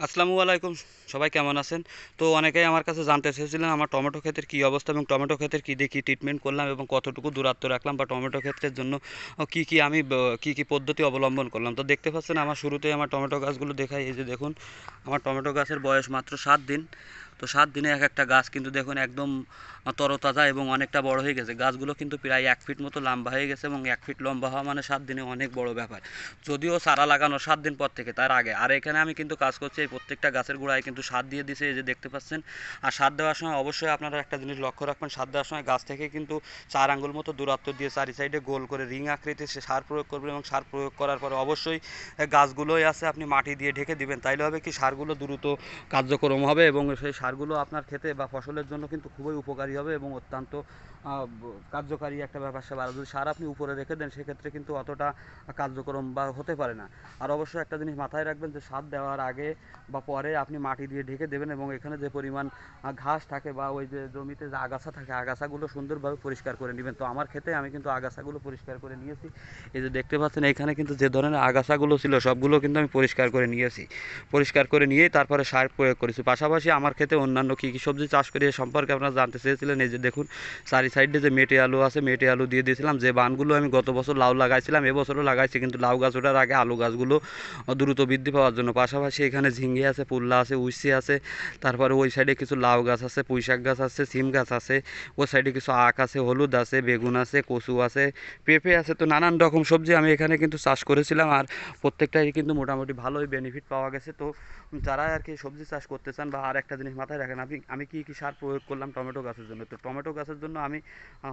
আসসালামু আলাইকুম। সবাই কেমন আছেন? তো অনেকেই আমার কাছে জানতে চেয়েছিলেন আমার টমেটো ক্ষেতের কী অবস্থা এবং টমেটো ক্ষেতের কী দিয়ে কী ট্রিটমেন্ট করলাম এবং কতটুকু দূরত্ব রাখলাম বা টমেটো ক্ষেত্রের জন্য কী কী আমি কী কী পদ্ধতি অবলম্বন করলাম। তো দেখতে পাচ্ছেন আমার শুরুতেই আমার টমেটো গাছগুলো দেখাই। এই যে দেখুন, আমার টমেটো গাছের বয়স মাত্র সাত দিন। তো সাত দিনে এক একটা গাছ কিন্তু দেখুন একদম তরতাজা এবং অনেকটা বড় হয়ে গেছে। গাছগুলো কিন্তু প্রায় এক ফিট মতো লম্বা হয়ে গেছে এবং এক ফিট লম্বা হওয়া মানে সাত দিনে অনেক বড় ব্যাপার। যদিও চারা লাগানো সাত দিন পর থেকে, তার আগে। আর এখানে আমি কিন্তু কাজ করছি এই প্রত্যেকটা গাছের গোড়ায় কিন্তু সার দিয়ে দিছে, এই যে দেখতে পাচ্ছেন। আর সার দেওয়ার সময় অবশ্যই আপনারা একটা জিনিস লক্ষ্য রাখবেন, সার দেওয়ার সময় গাছ থেকে কিন্তু চার আঙ্গুল মতো দূরত্ব দিয়ে চারি সাইডে গোল করে রিং আকৃতির সে সার প্রয়োগ করবেন এবং সার প্রয়োগ করার পরে অবশ্যই গাছগুলোই আছে আপনি মাটি দিয়ে ঢেকে দিবেন। তাইলে হবে কি সারগুলো দ্রুত কার্যক্রম হবে এবং সেই সারগুলো আপনার খেতে বা ফসলের জন্য কিন্তু খুবই উপকারী হবে এবং অত্যন্ত কার্যকারী একটা ব্যাপার স্যাপার। যদি সার আপনি উপরে রেখে দেন, সেক্ষেত্রে কিন্তু অতটা কার্যক্রম বা হতে পারে না। আর অবশ্যই একটা জিনিস মাথায় রাখবেন যে সার দেওয়ার আগে বা পরে আপনি মাটি দিয়ে ঢেকে দেবেন এবং এখানে যে পরিমাণ ঘাস থাকে বা ওই যে জমিতে যে আগাছা থাকে, আগাছাগুলো সুন্দরভাবে পরিষ্কার করে নেবেন। তো আমার ক্ষেতে আমি কিন্তু আগাছাগুলো পরিষ্কার করে নিয়েছি। এই যে দেখতে পাচ্ছেন, এখানে কিন্তু যে ধরনের আগাছাগুলো ছিল, সবগুলো কিন্তু আমি পরিষ্কার করে নিয়েছি। পরিষ্কার করে নিয়েই তারপরে সার প্রয়োগ করেছি। পাশাপাশি আমার ক্ষেতে অন্যান্য কী কী সবজি চাষ করি সম্পর্কে আপনারা জানতে চেয়েছিলেন। এই যে দেখুন, চারি সাইডে যে মেটে আলু আছে, মেটে আলু দিয়ে দিয়েছিলাম। যে বানগুলো আমি গত বছর লাউ লাগাইছিলাম এবছরও লাগাইছি, কিন্তু লাউ গাছ ওঠার আগে আলু গাছগুলো দ্রুত বৃদ্ধি পাওয়ার জন্য। পাশাপাশি এখানে ঝিঙ্গে আছে, পুল্লা আছে, উইসি আছে, তারপরে ওই সাইডে কিছু লাউ গাছ আছে পুঁই শাক গাছ আছে, সিম গাছ আছে, ওই সাইডে কিছু আখ আছে, হলুদ আছে, বেগুন আছে, কচু আছে, পেঁপে আছে, তো নানান রকম সবজি আমি এখানে কিন্তু চাষ করেছিলাম আর প্রত্যেকটাই কিন্তু মোটামুটি ভালোই বেনিফিট পাওয়া গেছে। তো যারা আর কি সবজি চাষ করতে চান বা আর একটা জিনিস মাথায় রাখেন, আপনি, আমি কি কি সার প্রয়োগ করলাম টমেটো গাছের জন্য? তো টমেটো গাছের জন্য আমি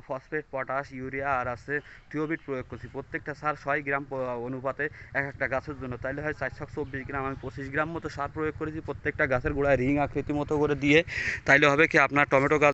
ফসফেট পটাশ ইউরিয়া আর আছে থিওবিট প্রয়োগ করছি। প্রত্যেকটা সার ছয় গ্রাম অনুপাতে এক একটা গাছের জন্য। তাইলে হয় চারশো চব্বিশ গ্রাম, আমি পঁচিশ গ্রাম মতো সার প্রয়োগ করেছি, প্রত্যেকটা গাছের গোড়ায় রিং আকৃতি মতো করে দিয়ে, তাইলে হবে কি আপনার টমেটো গাছ